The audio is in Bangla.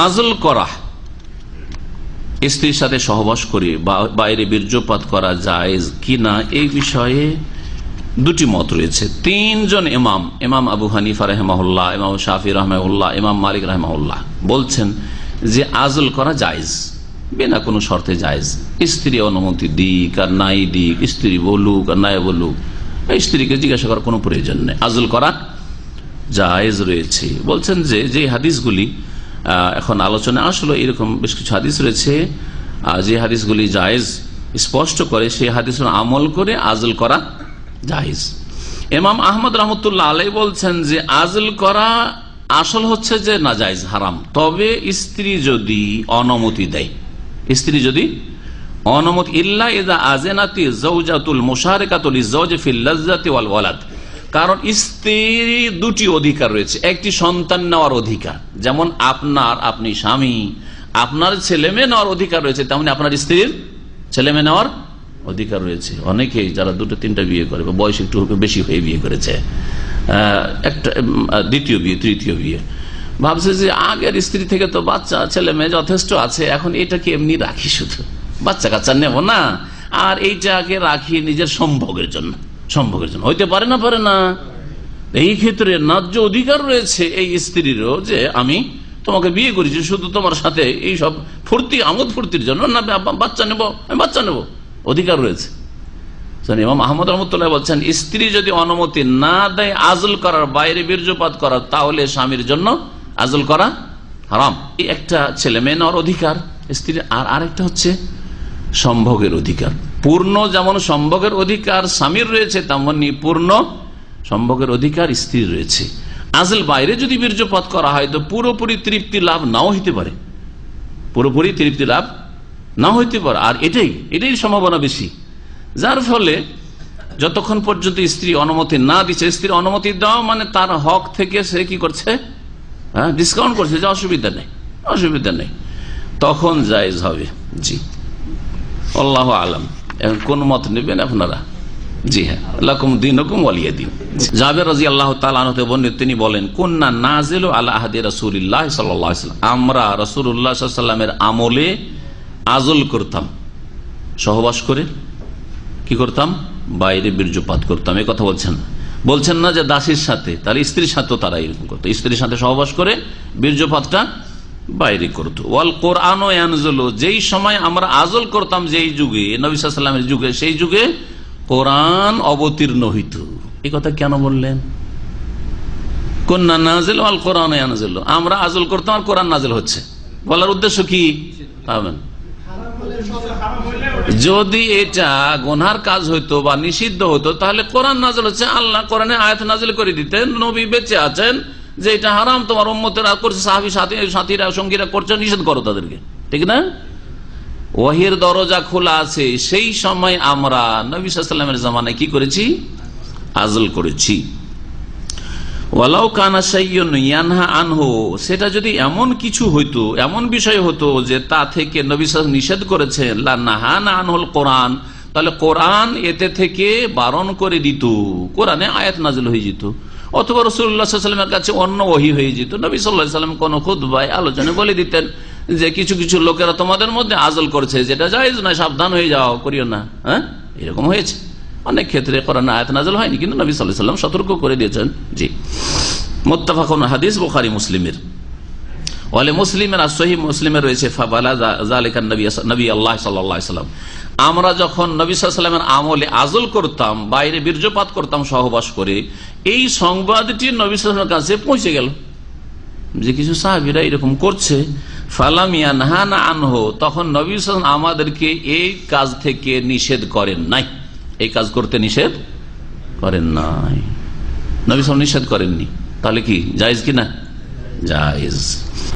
আজল করা। স্ত্রীর সাথে সহবাস করে বাইরে বীর্যপাত করা জায়েজ কিনা এই বিষয়ে দুটি মত রয়েছে। তিনজন ইমাম ইমাম আবু হানিফা রহমাউল্লাহ ইমাম শাফি রহমাউল্লাহ ইমাম মালিক রহমাউল্লাহ বলছেন যে আজল করা জায়েজ, বিনা কোনো শর্তে জায়েজ। স্ত্রী অনুমতি দিক আর নাই দিক, স্ত্রী বলুক আর নাই বলুক স্ত্রীকে জিজ্ঞাসা করার কোনো প্রয়োজন নেই। আজল করা জায়েজ রয়েছে। বলছেন যে যে হাদিসগুলি এখন আলোচনা আসলো, এরকম বেশ কিছু হাদিস রয়েছে। যে হাদিসগুলি জায়েজ স্পষ্ট করে, সেই হাদিস আমল করে আজল করা জায়েজ। এমাম আহমদ রহমতুল্লাহ আলাই বলছেন যে, আজল করা আসল হচ্ছে যে না জায়েজ, হারাম। তবে স্ত্রী যদি অনুমতি দেয়, স্ত্রী যদি অনুমতি, ইল্লা ইদা আজেনাতি জৌজাতুল মুশারেকাতুল ইজ্জাওজ ফিল লাজ্জাতি ওয়াল ওয়ালাদ। কারণ স্ত্রীর দুটি অধিকার রয়েছে। একটি সন্তান নেওয়ার অধিকার। যেমন আপনার, আপনি স্বামী। আপনার ছেলে মেয়ে নেওয়ার অধিকার রয়েছে, তেমনি আপনার স্ত্রীর ছেলে মেয়ে নেওয়ার অধিকার রয়েছে। অনেকেই যারা দুটো, তিনটা বিয়ে করে, বা বয়স একটু বেশি হয়ে বিয়ে করেছে একটা দ্বিতীয় বিয়ে, তৃতীয় বিয়ে। ভাবছে যে আগের স্ত্রী থেকে তো বাচ্চা, ছেলে মেয়ে যথেষ্ট আছে, এখন এটাকে এমনি রাখি শুধু। বাচ্চা কাচ্চা নেব না, আর এইটাকে রাখি নিজের সম্ভোগের জন্য। সম্ভোগের জন্য। হইতে পারে না পারে না। এই ক্ষেত্রে ন্যায্য অধিকার রয়েছে এই স্ত্রীরও যে আমি তোমাকে বিয়ে করেছি, শুধু তোমার সাথে এই সব ফুর্তি, আমোদ ফুর্তির জন্য না বাচ্চা নেব, আমি বাচ্চা নেব। অধিকার রয়েছে। ইমাম রহমতুল্লাহ বলছেন, স্ত্রী যদি অনুমতি না দেয় আজল করার বাইরে বীর্যপাত করার তাহলে স্বামীর জন্য আজল করা হারাম। একটা ছেলে মেয়ে নেওয়ার অধিকার, স্ত্রীর। আর আরেকটা হচ্ছে সম্ভোগের অধিকার। পূর্ণ যেমন সম্ভোগের অধিকার স্বামীর রয়েছে, তেমনি পূর্ণ সম্ভোগের অধিকার স্ত্রীর রয়েছে। আজল বাইরে যদি বীর্যপাত করা হয়, তো পুরোপুরি তৃপ্তি লাভ নাও হইতে পারে। পুরোপুরি তৃপ্তি লাভ না হইতে পারে। আর এটাই এটাই সম্ভাবনা বেশি। যার ফলে যতক্ষণ পর্যন্ত স্ত্রী অনুমতি না দিচ্ছে স্ত্রীর অনুমতি দেওয়া মানে তার হক থেকে সে কি করছে? হ্যাঁ ডিসকাউন্ট করছে যে অসুবিধা নেই অসুবিধা নেই। তখন জায়জ হবে। জি। আল্লাহ আলম। এখন কোন মত নেবেন আপনারা? জি হ্যাঁ। আল্লাহম দিন হুকুম ওয়ালিয়া দিন। জাবের রাজি আল্লাহ তালতে বর্ণিত তিনি বলেন কন্যা নাজেল আল্লাহ আহাদি রসুল্লাহ সাল্লাম। আমরা রসুল্লাহ সাল্লামের আমলে আজল করতাম। সহবাস করে কি করতাম? বাইরে বীর্যপাত করতাম। এ কথা বলছেন। বলছেন না যে দাসীর সাথে তার স্ত্রীর সাথেও তারা এরকম করতো। স্ত্রীর সাথে সহবাস করে বীর্যপাতটা বাইরে করতো। ওয়াল কোরআন যেই সময় আমরা আজল করতাম, যেই যুগে নবিসামের যুগে, সেই যুগে কোরআন অবতীর্ণ হইত। এই কথা কেন বললেন? কোরআন আনজল আমরা আজল করতাম আর কোরআন নাজেল হচ্ছে। বলার উদ্দেশ্য কি? পাবেন যদি এটা গোনার কাজ হইতো বা নিষিদ্ধ হতো তাহলে কোরআন নাজল হচ্ছে, আল্লাহ কোরআনে আয়াত নাজল করে দিতেন, নবী বেঁচে আছেন যে এটা হারাম, তোমার উম্মতেরা করছে, সাহাবি, সাথী, সাথীরা, সঙ্গীরা করছে, নিষেধ করো তাদেরকে। ঠিক না? ওহির দরজা খোলা আছে, সেই সময় আমরা নবী সাল্লামের জামানায় কি করেছি? আজল করেছি। সেটা যদি এমন কিছু হইতো, এমন বিষয় হতো যে তা থেকে নিষেধ করেছেন কোরআন, তাহলে কোরআন এতে থেকে বারণ করে দিত, কোরআনে আয়াত নাজিল হয়ে যেত। অথবা রসুল্লাহামের কাছে অন্য ওহি হয়ে যেত। নবী সাল্লাহ সাল্লাম কোন খুদ ভাই আলোচনা বলে দিতেন যে কিছু কিছু লোকেরা তোমাদের মধ্যে আজল করছে, যেটা জায়েজ না সাবধান হয়ে যাও, করিও না। হ্যাঁ? এরকম হয়েছে। অনেক ক্ষেত্রে কোরআন আয়াত নাজল হয়নি, কিন্তু নবী সাল্লাহ সাল্লাম সতর্ক করে দিয়েছেন। জি। মোত্তাফাকুন হাদিস, বুখারি, মুসলিমের। মুসলিমের আর সহি মুসলিমের রয়েছে, ফাবালা জালিকান নবী নবী আল্লাহ সাল্লাম আমরা যখন নবী সাল্লামের আমলে আজল করতাম, বাইরে বীর্যপাত করতাম, সহবাস করে, এই সংবাদটি নবী কাছে পৌঁছে গেল। যে কিছু সাহাবিরা এরকম করছে ফালামিয়া নাহানা আনহো, তখন নবী আমাদেরকে এই কাজ থেকে নিষেধ করেন নাই। এই কাজ করতে নিষেধ করেন নাই। নবী সাল্লাম নিষেধ করেননি। তাহলে কি, জায়েজ কি না জায়েজ।